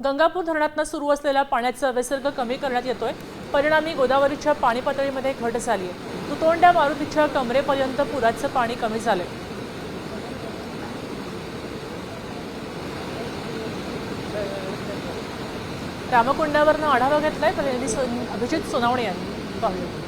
गंगापूर धरणातनं सुरू असलेला पाण्याचा विसर्ग कमी करण्यात येतोय. परिणामी गोदावरीच्या पाणी पातळीमध्ये घट झाली आहे तुतोंड्या मारुतीच्या कमरेपर्यंत पुराचं पाणी कमी झालंय. रामकुंडावरनं आढावा घेतलाय प्रतिनिधी अभिजित सोनावणे यांनी. पाहूया.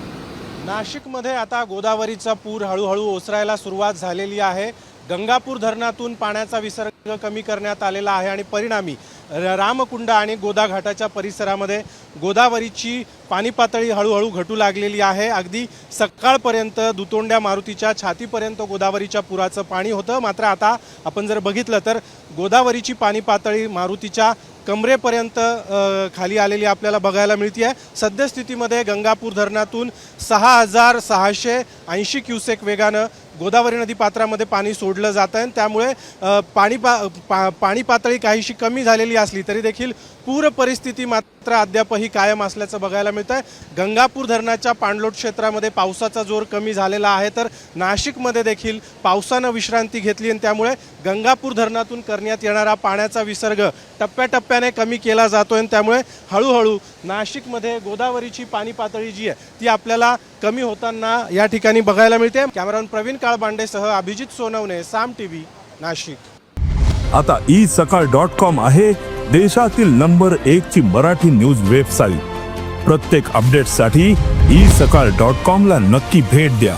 नाशिकमध्ये आता गोदावरीचा पूर हळूहळू ओसरायला सुरुवात झालेली आहे. गंगापूर धरणातून पाण्याचा विसर्ग कमी करण्यात आलेला आहे आणि परिणामी रामकुंड आणि गोदा घाटाच्या परिसरामध्ये गोदावरीची पाणी पातळी हळूहळू घटू लागलेली आहे. अगदी सकाळपर्यंत दुतोंड्या मारुतीच्या छातीपर्यंत गोदावरीच्या पुराचं पाणी होतं. मात्र आता आपण जर बघितलं तर गोदावरीची पाणी पातळी मारुतीच्या कमरेपर्यंत खाली आलेली आपल्याला बघायला मिळते आहे सद्यस्थितीमध्ये गंगापूर धरणातून सहा हजार सहाशे ऐंशी क्युसेक वेगानं गोदावरी नदी पात्रामध्ये पाणी सोडलं जात आहे. त्यामुळे पाणी पा, पा पाणी पातळी काहीशी कमी झालेली असली तरी देखील पूर परिस्थिती मात्र अद्यापही कायम असल्याचं बघायला मिळतं आहे गंगापूर धरणाच्या पाणलोट क्षेत्रामध्ये पावसाचा जोर कमी झालेला आहे. तर नाशिकमध्ये देखील पावसानं विश्रांती घेतली आणि त्यामुळे गंगापूर धरणातून करण्यात येणारा पाण्याचा विसर्ग टप्प्याटप्प्याने कमी केला जातोय. आणि त्यामुळे हळूहळू नाशिकमध्ये गोदावरीची पाणी पातळी जी आहे ती आपल्याला कमी होताना या ठिकाणी बघायला मिळते. कॅमेरामन प्रवीण काळबांडेसह अभिजित सोनवणे साम टीव्ही नाशिक. आता ई सकाळ डॉट कॉम आहे देशातील नंबर एक ची मराठी न्यूज वेबसाईट. प्रत्येक अपडेटसाठी ई सकाळ डॉट कॉम ला नक्की भेट द्या.